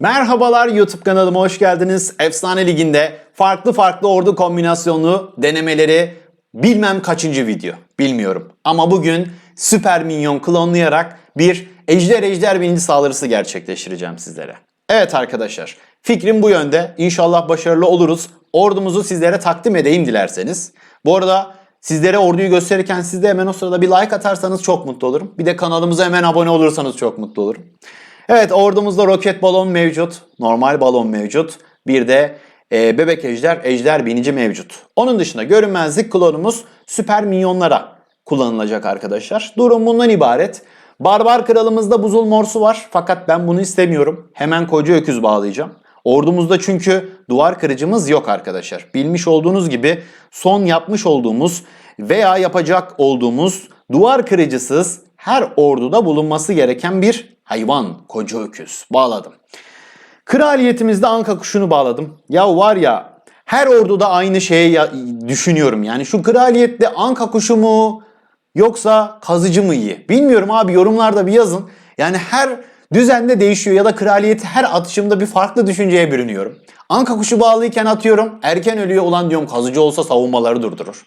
Merhabalar YouTube kanalıma hoş geldiniz. Efsane Ligi'nde farklı farklı ordu kombinasyonlu denemeleri bilmem kaçıncı video bilmiyorum. Ama bugün süper minyon klonlayarak bir ejder ejder birinci saldırısı gerçekleştireceğim sizlere. Evet arkadaşlar fikrim bu yönde. İnşallah başarılı oluruz. Ordumuzu sizlere takdim edeyim dilerseniz. Bu arada sizlere orduyu gösterirken siz de hemen o sırada bir like atarsanız çok mutlu olurum. Bir de kanalımıza hemen abone olursanız çok mutlu olurum. Evet ordumuzda roket balon mevcut. Normal balon mevcut. Bir de e, bebek ejder, ejder binici mevcut. Onun dışında görünmezlik klonumuz süper minyonlara kullanılacak arkadaşlar. Durum bundan ibaret. Barbar kralımızda buzul morsu var. Fakat ben bunu istemiyorum. Hemen koca öküz bağlayacağım. Ordumuzda çünkü duvar kırıcımız yok arkadaşlar. Bilmiş olduğunuz gibi son yapmış olduğumuz veya yapacak olduğumuz duvar kırıcısız her orduda bulunması gereken bir hayvan koca öküz. Bağladım. Kraliyetimizde anka kuşunu bağladım. Ya var ya her orduda aynı şeyi düşünüyorum. Yani şu kraliyette anka kuşu mu yoksa kazıcı mı iyi? Bilmiyorum abi yorumlarda bir yazın. Yani her düzende değişiyor ya da kraliyeti her atışımda bir farklı düşünceye bürünüyorum. Anka kuşu bağlıyken atıyorum erken ölüyor ulan diyorum kazıcı olsa savunmaları durdurur.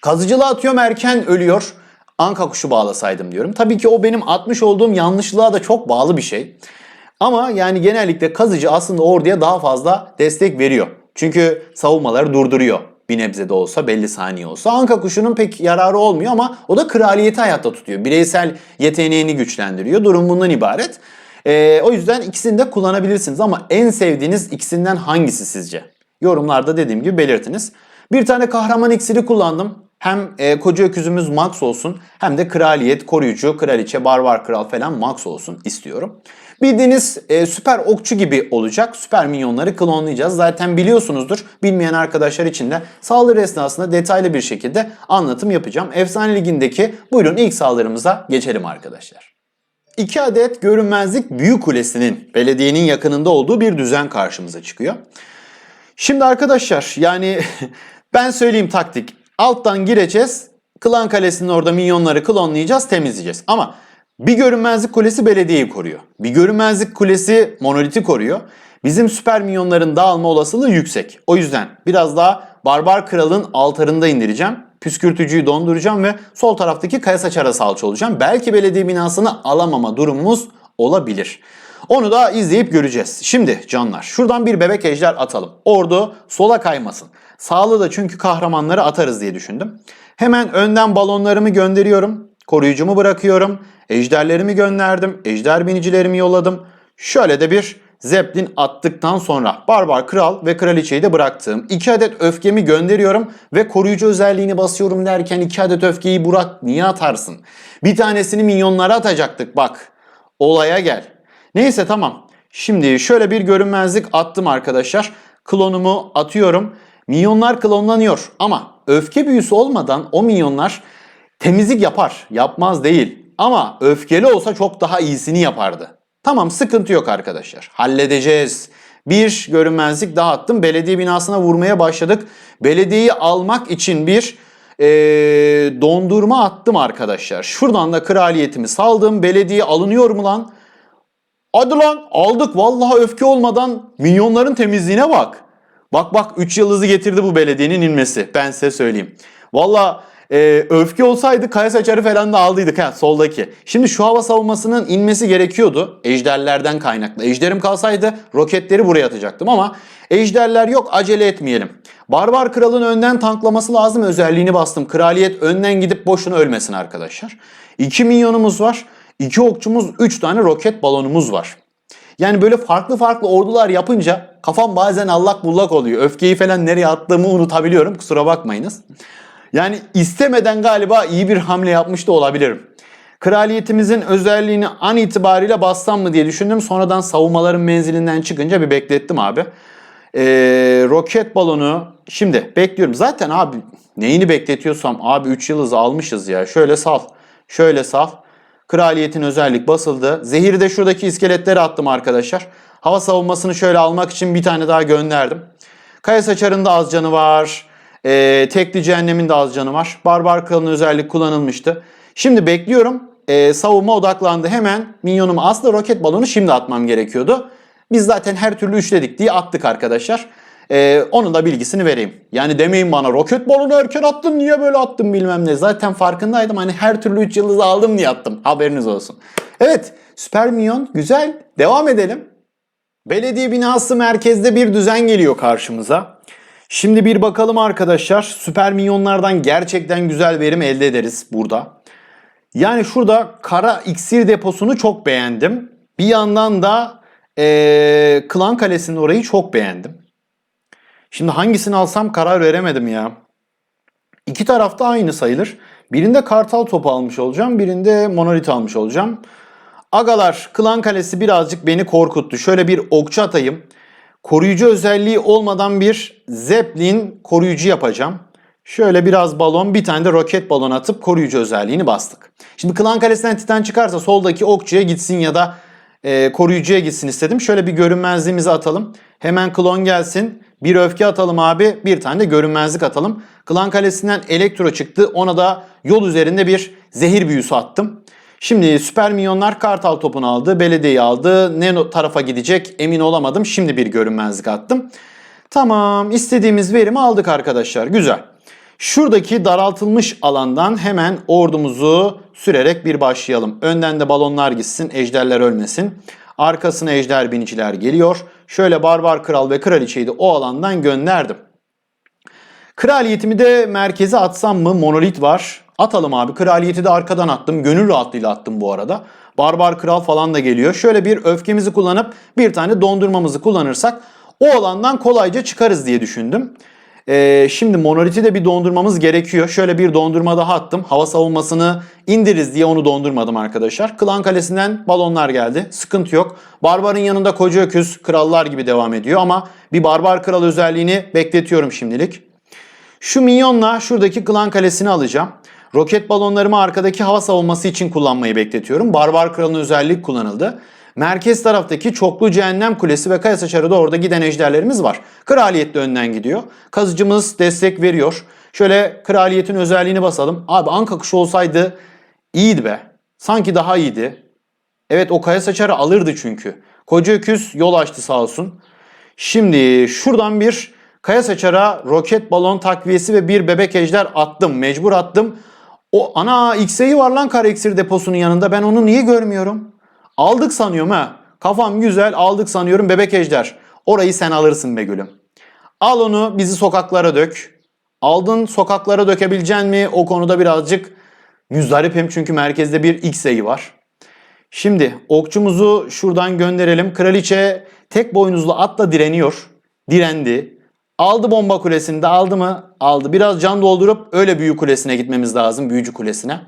Kazıcılığa atıyorum erken ölüyor. Anka kuşu bağlasaydım diyorum. Tabii ki o benim atmış olduğum yanlışlığa da çok bağlı bir şey. Ama yani genellikle kazıcı aslında orduya daha fazla destek veriyor. Çünkü savunmaları durduruyor. Bir nebze de olsa belli saniye olsa. Anka kuşunun pek yararı olmuyor ama o da kraliyeti hayatta tutuyor. Bireysel yeteneğini güçlendiriyor. Durum bundan ibaret. Ee, o yüzden ikisini de kullanabilirsiniz ama en sevdiğiniz ikisinden hangisi sizce? Yorumlarda dediğim gibi belirtiniz. Bir tane kahraman iksiri kullandım. Hem e, koca öküzümüz max olsun hem de kraliyet, koruyucu, kraliçe, barbar kral falan max olsun istiyorum. Bildiğiniz e, süper okçu gibi olacak. Süper minyonları klonlayacağız. Zaten biliyorsunuzdur. Bilmeyen arkadaşlar için de saldırı esnasında detaylı bir şekilde anlatım yapacağım. Efsane Ligi'ndeki buyurun ilk saldırımıza geçelim arkadaşlar. 2 adet görünmezlik büyü kulesinin belediyenin yakınında olduğu bir düzen karşımıza çıkıyor. Şimdi arkadaşlar yani ben söyleyeyim taktik. Alttan gireceğiz. Klan Kalesi'nin orada minyonları klonlayacağız, temizleyeceğiz. Ama bir görünmezlik kulesi belediyeyi koruyor. Bir görünmezlik kulesi monoliti koruyor. Bizim süper minyonların dağılma olasılığı yüksek. O yüzden biraz daha Barbar Kral'ın altarında indireceğim. Püskürtücüyü donduracağım ve sol taraftaki kaya saçara salça olacağım. Belki belediye binasını alamama durumumuz olabilir. Onu da izleyip göreceğiz. Şimdi canlar şuradan bir bebek ejder atalım. Ordu sola kaymasın. Sağlı da çünkü kahramanları atarız diye düşündüm. Hemen önden balonlarımı gönderiyorum. Koruyucumu bırakıyorum. Ejderlerimi gönderdim. Ejder binicilerimi yolladım. Şöyle de bir Zeppelin attıktan sonra Barbar Kral ve Kraliçeyi de bıraktım. 2 adet öfkemi gönderiyorum ve koruyucu özelliğini basıyorum derken 2 adet öfkeyi Burak niye atarsın? Bir tanesini minyonlara atacaktık bak. Olaya gel. Neyse tamam. Şimdi şöyle bir görünmezlik attım arkadaşlar. Klonumu atıyorum. Minyonlar klonlanıyor ama öfke büyüsü olmadan o minyonlar temizlik yapar. Yapmaz değil. Ama öfkeli olsa çok daha iyisini yapardı. Tamam sıkıntı yok arkadaşlar. Halledeceğiz. Bir görünmezlik daha attım. Belediye binasına vurmaya başladık. Belediyeyi almak için bir eee, dondurma attım arkadaşlar. Şuradan da kraliyetimi saldım. Belediye alınıyor mu lan? Hadi lan aldık vallahi öfke olmadan minyonların temizliğine bak. Bak bak 3 yıldızı getirdi bu belediyenin inmesi. Ben size söyleyeyim. Valla e, öfke olsaydı kaya saçarı falan da aldıydık ha soldaki. Şimdi şu hava savunmasının inmesi gerekiyordu. Ejderlerden kaynaklı. Ejderim kalsaydı roketleri buraya atacaktım ama ejderler yok acele etmeyelim. Barbar kralın önden tanklaması lazım özelliğini bastım. Kraliyet önden gidip boşuna ölmesin arkadaşlar. 2 milyonumuz var. 2 okçumuz 3 tane roket balonumuz var. Yani böyle farklı farklı ordular yapınca kafam bazen allak bullak oluyor. Öfkeyi falan nereye attığımı unutabiliyorum. Kusura bakmayınız. Yani istemeden galiba iyi bir hamle yapmış da olabilirim. Kraliyetimizin özelliğini an itibariyle bassam mı diye düşündüm. Sonradan savunmaların menzilinden çıkınca bir beklettim abi. Ee, roket balonu şimdi bekliyorum. Zaten abi neyini bekletiyorsam abi 3 yıldızı almışız ya. Şöyle sal. Şöyle sal. Kraliyetin özellik basıldı. Zehiri de şuradaki iskeletlere attım arkadaşlar. Hava savunmasını şöyle almak için bir tane daha gönderdim. Kaya saçarın da az canı var. Ee, tekli cehennemin de az canı var. Barbar kralın özellik kullanılmıştı. Şimdi bekliyorum. Ee, savunma odaklandı. Hemen minyonumu aslında roket balonu şimdi atmam gerekiyordu. Biz zaten her türlü üçledik diye attık arkadaşlar. Ee, onun da bilgisini vereyim. Yani demeyin bana roket balonu erken attın niye böyle attın bilmem ne. Zaten farkındaydım hani her türlü 3 yıldız aldım diye attım. Haberiniz olsun. Evet Süper Minyon güzel. Devam edelim. Belediye binası merkezde bir düzen geliyor karşımıza. Şimdi bir bakalım arkadaşlar. Süper minyonlardan gerçekten güzel verim elde ederiz burada. Yani şurada kara iksir deposunu çok beğendim. Bir yandan da ee, Klan Kalesi'nin orayı çok beğendim. Şimdi hangisini alsam karar veremedim ya. İki tarafta aynı sayılır. Birinde kartal topu almış olacağım. Birinde monolit almış olacağım. Agalar Klan Kalesi birazcık beni korkuttu. Şöyle bir okçu atayım. Koruyucu özelliği olmadan bir Zeppelin koruyucu yapacağım. Şöyle biraz balon bir tane de roket balon atıp koruyucu özelliğini bastık. Şimdi Klan Kalesi'nden Titan çıkarsa soldaki okçuya gitsin ya da e, koruyucuya gitsin istedim. Şöyle bir görünmezliğimizi atalım. Hemen klon gelsin. Bir öfke atalım abi. Bir tane de görünmezlik atalım. Klan Kalesi'nden elektro çıktı. Ona da yol üzerinde bir zehir büyüsü attım. Şimdi süper minyonlar kartal topunu aldı. Belediyeyi aldı. Ne tarafa gidecek emin olamadım. Şimdi bir görünmezlik attım. Tamam istediğimiz verimi aldık arkadaşlar. Güzel. Şuradaki daraltılmış alandan hemen ordumuzu sürerek bir başlayalım. Önden de balonlar gitsin, ejderler ölmesin. Arkasına ejder biniciler geliyor. Şöyle barbar kral ve kraliçeyi de o alandan gönderdim. Kraliyetimi de merkeze atsam mı? Monolit var. Atalım abi. Kraliyeti de arkadan attım. Gönül rahatlığıyla attım bu arada. Barbar kral falan da geliyor. Şöyle bir öfkemizi kullanıp bir tane dondurmamızı kullanırsak o alandan kolayca çıkarız diye düşündüm. Ee, şimdi monoliti de bir dondurmamız gerekiyor. Şöyle bir dondurma daha attım. Hava savunmasını indiririz diye onu dondurmadım arkadaşlar. Klan Kalesi'nden balonlar geldi. Sıkıntı yok. Barbarın yanında koca öküz krallar gibi devam ediyor ama bir barbar kral özelliğini bekletiyorum şimdilik. Şu minyonla şuradaki klan kalesini alacağım. Roket balonlarımı arkadaki hava savunması için kullanmayı bekletiyorum. Barbar kralın özellik kullanıldı. Merkez taraftaki çoklu cehennem kulesi ve kaya saçarı da orada giden ejderlerimiz var. Kraliyet de önden gidiyor. Kazıcımız destek veriyor. Şöyle kraliyetin özelliğini basalım. Abi anka kuşu olsaydı iyiydi be. Sanki daha iyiydi. Evet o kaya saçarı alırdı çünkü. Koca öküz yol açtı sağ olsun. Şimdi şuradan bir kaya saçara roket balon takviyesi ve bir bebek ejder attım. Mecbur attım. O ana X'eyi var lan kara iksir deposunun yanında. Ben onu niye görmüyorum? Aldık sanıyorum ha. Kafam güzel aldık sanıyorum bebek ejder. Orayı sen alırsın be gülüm. Al onu bizi sokaklara dök. Aldın sokaklara dökebilecek mi? O konuda birazcık müzdaripim çünkü merkezde bir X'eyi var. Şimdi okçumuzu şuradan gönderelim. Kraliçe tek boynuzlu atla direniyor. Direndi. Aldı bomba kulesini de aldı mı? Aldı. Biraz can doldurup öyle büyü kulesine gitmemiz lazım. Büyücü kulesine.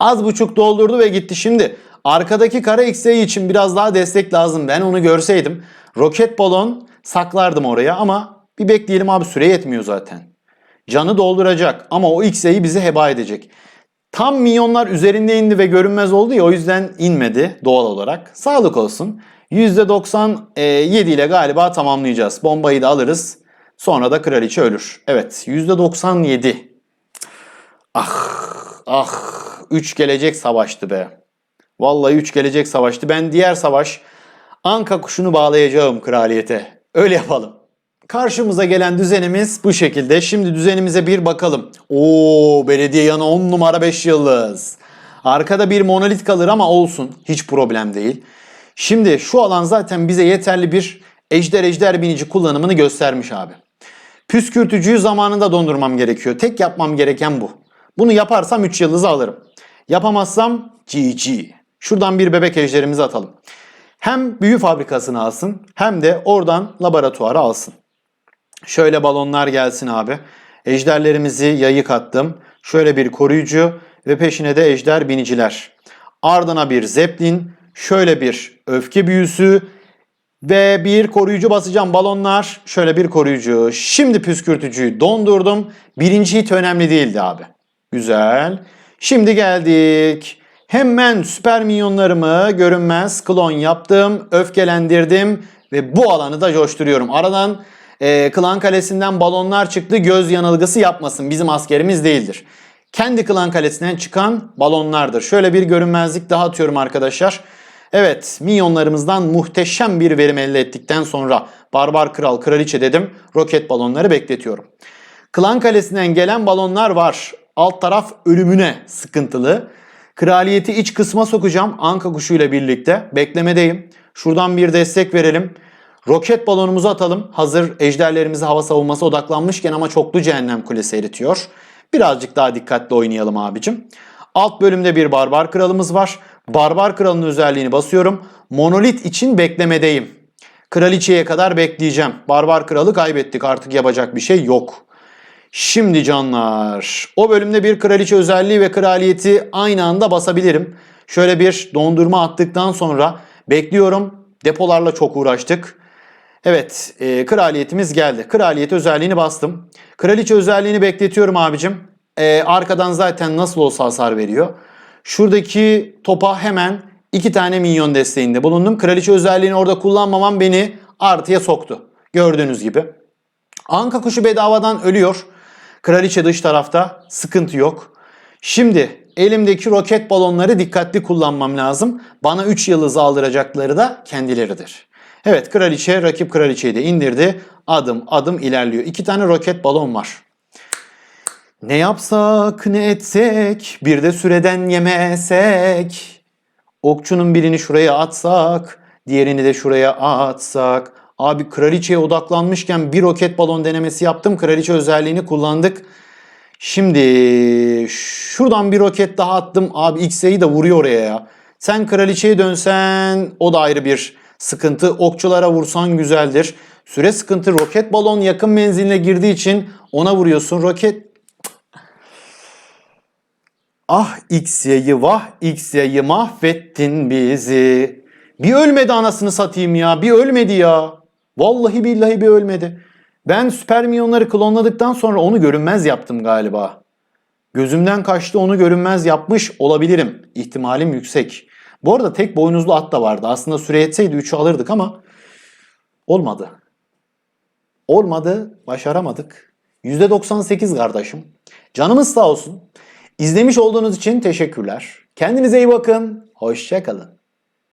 Az buçuk doldurdu ve gitti. Şimdi arkadaki kara X'e için biraz daha destek lazım. Ben onu görseydim roket balon saklardım oraya ama bir bekleyelim abi süre yetmiyor zaten. Canı dolduracak ama o X'e'yi bizi heba edecek. Tam milyonlar üzerinde indi ve görünmez oldu ya o yüzden inmedi doğal olarak. Sağlık olsun. %97 ile galiba tamamlayacağız. Bombayı da alırız. Sonra da kraliçe ölür. Evet %97. Ah ah 3 gelecek savaştı be. Vallahi 3 gelecek savaştı. Ben diğer savaş Anka kuşunu bağlayacağım kraliyete. Öyle yapalım. Karşımıza gelen düzenimiz bu şekilde. Şimdi düzenimize bir bakalım. Oo belediye yanı 10 numara 5 yıldız. Arkada bir monolit kalır ama olsun. Hiç problem değil. Şimdi şu alan zaten bize yeterli bir ejder ejder binici kullanımını göstermiş abi. Püskürtücüyü zamanında dondurmam gerekiyor. Tek yapmam gereken bu. Bunu yaparsam 3 yıldızı alırım. Yapamazsam GG. Şuradan bir bebek ejderimizi atalım. Hem büyü fabrikasını alsın hem de oradan laboratuvarı alsın. Şöyle balonlar gelsin abi. Ejderlerimizi yayık attım. Şöyle bir koruyucu ve peşine de ejder biniciler. Ardına bir zeplin, şöyle bir öfke büyüsü ve bir koruyucu basacağım balonlar. Şöyle bir koruyucu. Şimdi püskürtücüyü dondurdum. Birinci hit önemli değildi abi. Güzel. Şimdi geldik. Hemen süper minyonlarımı görünmez klon yaptım. Öfkelendirdim ve bu alanı da coşturuyorum. Aradan e, klan kalesinden balonlar çıktı. Göz yanılgısı yapmasın. Bizim askerimiz değildir. Kendi klan kalesinden çıkan balonlardır. Şöyle bir görünmezlik daha atıyorum arkadaşlar. Evet, minyonlarımızdan muhteşem bir verim elde ettikten sonra Barbar Kral, Kraliçe dedim. Roket balonları bekletiyorum. Klan Kalesi'nden gelen balonlar var. Alt taraf ölümüne sıkıntılı. Kraliyeti iç kısma sokacağım Anka kuşu ile birlikte. Beklemedeyim. Şuradan bir destek verelim. Roket balonumuzu atalım. Hazır ejderlerimizi hava savunması odaklanmışken ama çoklu cehennem kulesi eritiyor. Birazcık daha dikkatli oynayalım abicim. Alt bölümde bir barbar kralımız var. Barbar kralın özelliğini basıyorum. Monolit için beklemedeyim. Kraliçeye kadar bekleyeceğim. Barbar kralı kaybettik artık yapacak bir şey yok. Şimdi canlar o bölümde bir kraliçe özelliği ve kraliyeti aynı anda basabilirim. Şöyle bir dondurma attıktan sonra bekliyorum. Depolarla çok uğraştık. Evet e, kraliyetimiz geldi. Kraliyet özelliğini bastım. Kraliçe özelliğini bekletiyorum abicim. E, arkadan zaten nasıl olsa hasar veriyor. Şuradaki topa hemen iki tane minyon desteğinde bulundum. Kraliçe özelliğini orada kullanmamam beni artıya soktu. Gördüğünüz gibi. Anka kuşu bedavadan ölüyor. Kraliçe dış tarafta sıkıntı yok. Şimdi elimdeki roket balonları dikkatli kullanmam lazım. Bana 3 yıldız aldıracakları da kendileridir. Evet kraliçe rakip kraliçeyi de indirdi. Adım adım ilerliyor. İki tane roket balon var. Ne yapsak ne etsek bir de süreden yemesek. Okçunun birini şuraya atsak diğerini de şuraya atsak. Abi kraliçeye odaklanmışken bir roket balon denemesi yaptım. Kraliçe özelliğini kullandık. Şimdi şuradan bir roket daha attım. Abi X'e'yi de vuruyor oraya ya. Sen kraliçeye dönsen o da ayrı bir sıkıntı. Okçulara vursan güzeldir. Süre sıkıntı. Roket balon yakın menziline girdiği için ona vuruyorsun. Roket Ah X'ye'yi vah X'ye'yi mahvettin bizi. Bir ölmedi anasını satayım ya. Bir ölmedi ya. Vallahi billahi bir ölmedi. Ben süper milyonları klonladıktan sonra onu görünmez yaptım galiba. Gözümden kaçtı onu görünmez yapmış olabilirim. İhtimalim yüksek. Bu arada tek boynuzlu at da vardı. Aslında süre yetseydi 3'ü alırdık ama olmadı. Olmadı, başaramadık. %98 kardeşim. Canımız sağ olsun. İzlemiş olduğunuz için teşekkürler. Kendinize iyi bakın. Hoşçakalın.